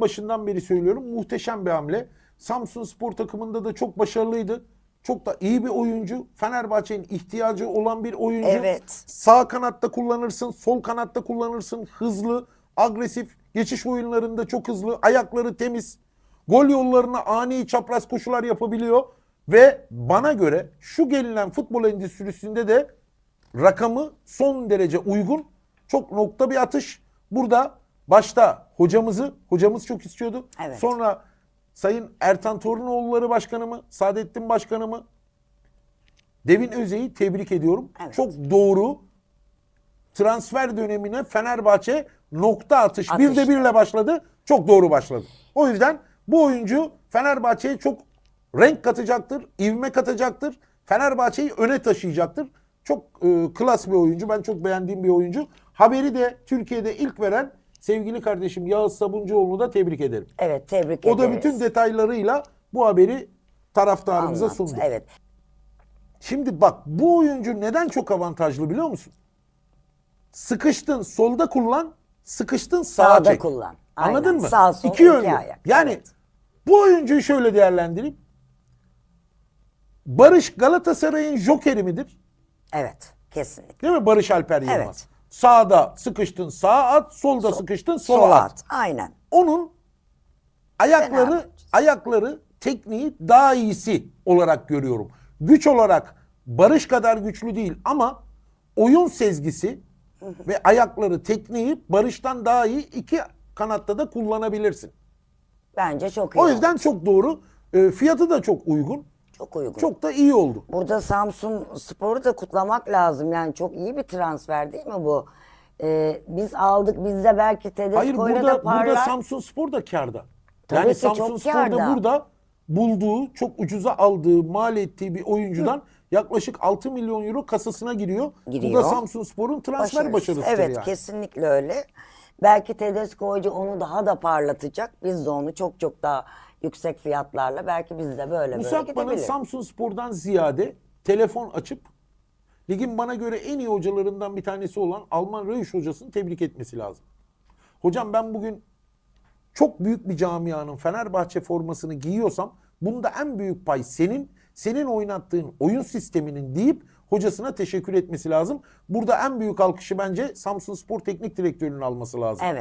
başından beri söylüyorum muhteşem bir hamle. Samsun Spor takımında da çok başarılıydı. Çok da iyi bir oyuncu. Fenerbahçe'nin ihtiyacı olan bir oyuncu. Evet. Sağ kanatta kullanırsın, sol kanatta kullanırsın. Hızlı, agresif, geçiş oyunlarında çok hızlı, ayakları temiz. Gol yollarına ani çapraz koşular yapabiliyor. Ve bana göre şu gelinen futbol endüstrisinde de rakamı son derece uygun. Çok nokta bir atış. Burada başta hocamızı, hocamız çok istiyordu. Evet. Sonra Sayın Ertan Torunoğulları Başkanımı, Saadettin Başkanımı, Devin Özey'i tebrik ediyorum. Evet. Çok doğru transfer dönemine Fenerbahçe nokta atış. Bir de Atış. birle başladı. Çok doğru başladı. O yüzden bu oyuncu Fenerbahçe'ye çok renk katacaktır, ivme katacaktır. Fenerbahçe'yi öne taşıyacaktır. Çok e, klas bir oyuncu. Ben çok beğendiğim bir oyuncu. Haberi de Türkiye'de ilk veren sevgili kardeşim Yağız Sabuncuoğlu'nu da tebrik ederim. Evet tebrik O ederiz. da bütün detaylarıyla bu haberi taraftarımıza Anlattı, sundu. Evet. Şimdi bak bu oyuncu neden çok avantajlı biliyor musun? Sıkıştın solda kullan, sıkıştın sağa Sağda çek. kullan. Anladın Aynen. mı? Sağ, sol, İki iki yönlü. ayak. Yani Evet. bu oyuncuyu şöyle değerlendireyim. Barış Galatasaray'ın jokeri midir? Evet. Kesinlikle. Değil mi Barış Alper Yılmaz? Evet. Sağda sıkıştın sağa at, solda sıkıştın sola, Sola at. at. Aynen. Onun ayakları ayakları tekniği daha iyisi olarak görüyorum. Güç olarak Barış kadar güçlü değil ama oyun sezgisi ve ayakları tekniği Barış'tan daha iyi iki kanatta da kullanabilirsin. Bence çok iyi. O yüzden çok doğru. E, fiyatı da çok uygun. Çok uygun. Çok da iyi oldu. Burada Samsun Spor'u da kutlamak lazım. Yani çok iyi bir transfer değil mi bu? Ee, biz aldık. Bizde belki Hayır Tedesco'yla da burada parlar. burada Samsun Spor da karda. Tabii yani ki Samsun çok Spor kârda. da burada bulduğu, çok ucuza aldığı, mal ettiği bir oyuncudan yaklaşık 6 milyon euro kasasına giriyor. Bu Giriyor. da Samsun Spor'un transfer Başarısı. başarısıdır Evet yani. kesinlikle öyle. Belki Tedesco Hoca onu daha da parlatacak. Biz de onu çok çok daha yüksek fiyatlarla belki biz de böyle böyle Musakba'nın gidebilir. Samsun Spor'dan ziyade telefon açıp ligin bana göre en iyi hocalarından bir tanesi olan Alman Reusch hocasını tebrik etmesi lazım. Hocam ben bugün çok büyük bir camianın Fenerbahçe formasını giyiyorsam bunda en büyük pay senin, senin oynattığın oyun sisteminin deyip hocasına teşekkür etmesi lazım. Burada en büyük alkışı bence Samsun Spor Teknik Direktörü'nün alması lazım. Evet.